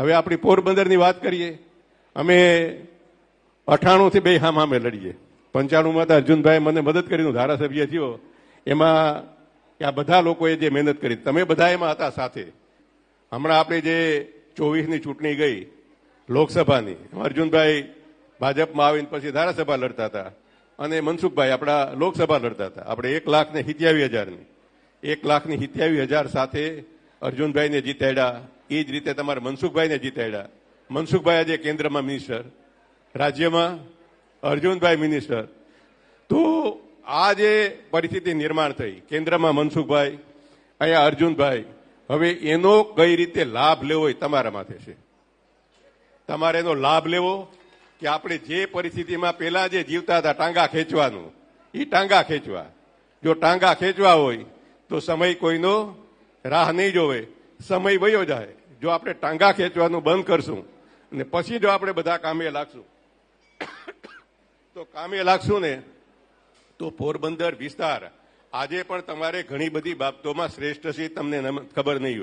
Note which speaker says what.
Speaker 1: હવે આપણી પોરબંદરની વાત કરીએ. અમે અઠાણુંથી બે હામ હામે લડીએ. પંચાણુંમાં તો અર્જુનભાઈ મને મદદ કરી ધારાસભ્ય થયો. એમાં આ બધા લોકોએ જે મહેનત કરી, તમે બધા એમાં હતા સાથે. હમણાં આપણે જે ચોવીસની ચૂંટણી ગઈ, લોકસભાની અર્જુનભાઈ ભાજપમાં આવીને પછી ધારાસભા લડતા હતા. અને મનસુખભાઈ આપણા લોકસભા લડતા હતા. આપણે એક લાખ ને સિત્યાવી હજારની, એક લાખની સિત્યાવી હજાર સાથે અર્જુનભાઈને જીતાડ્યા. એ જ રીતે તમારે મનસુખભાઈને જીતાડ્યા મનસુખભાઈ આજે કેન્દ્રમાં મિનિસ્ટર રાજ્યમાં અર્જુનભાઈ મિનિસ્ટર તો આ જે પરિસ્થિતિ નિર્માણ થઈ, કેન્દ્રમાં મનસુખભાઈ, અહીંયા અર્જુનભાઈ, હવે એનો કઈ રીતે લાભ લેવો એ તમારા માથે છે. તમારે એનો લાભ લેવો કે આપણે જે પરિસ્થિતિમાં પેલા જે જીવતા હતા ટાંગા ખેંચવાનું એ ટાંગા ખેંચવા. જો ટાંગા ખેંચવા હોય, તો સમય કોઈનો રાહ નહીં જોવે, સમય વયો જાય. જો આપણે ટાંગા ખેંચવાનું બંધ કરશું અને પછી જો આપણે બધા કામે લાગશું, તો કામે લાગશું ને તો પોરબંદર વિસ્તાર આજે પણ તમારે ઘણી બધી બાબતોમાં શ્રેષ્ઠ છે, તમને ખબર નહીં હોય.